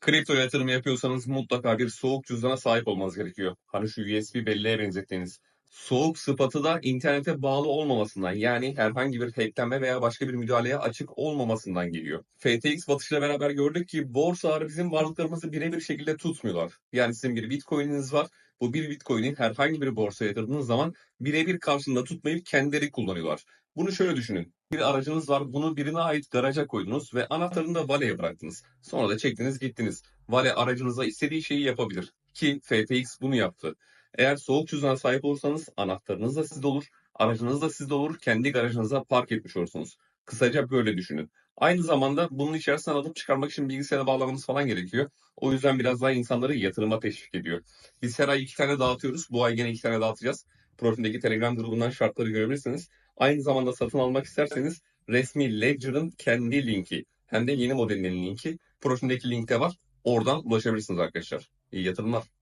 Kripto yatırım yapıyorsanız mutlaka bir soğuk cüzdana sahip olmanız gerekiyor. Hani şu USB belleğe benzettiğiniz. Soğuk sıfatı da internete bağlı olmamasından yani herhangi bir hacklenme veya başka bir müdahaleye açık olmamasından geliyor. FTX batışıyla beraber gördük ki borsalar bizim varlıklarımızı birebir şekilde tutmuyorlar. Yani sizin bir bitcoin'iniz var. Bu bir bitcoin'i herhangi bir borsaya yatırdığınız zaman birebir karşılığında tutmayıp kendileri kullanıyorlar. Bunu şöyle düşünün. Bir aracınız var. Bunu birine ait garaja koydunuz ve anahtarını da valeye bıraktınız. Sonra da çektiniz gittiniz. Vale aracınıza istediği şeyi yapabilir. Ki FTX bunu yaptı. Eğer soğuk cüzdana sahip olursanız anahtarınız da sizde olur, aracınız da sizde olur, kendi garajınıza park etmiş olursunuz. Kısaca böyle düşünün. Aynı zamanda bunun içerisinden alıp çıkarmak için bilgisayara bağlamanız falan gerekiyor. O yüzden biraz daha insanları yatırıma teşvik ediyor. Biz her ay iki tane dağıtıyoruz. Bu ay yine iki tane dağıtacağız. Profilimdeki Telegram grubundan şartları görebilirsiniz. Aynı zamanda satın almak isterseniz resmi Ledger'ın kendi linki hem de yeni modelinin linki profilimdeki linkte var. Oradan ulaşabilirsiniz arkadaşlar. İyi yatırımlar.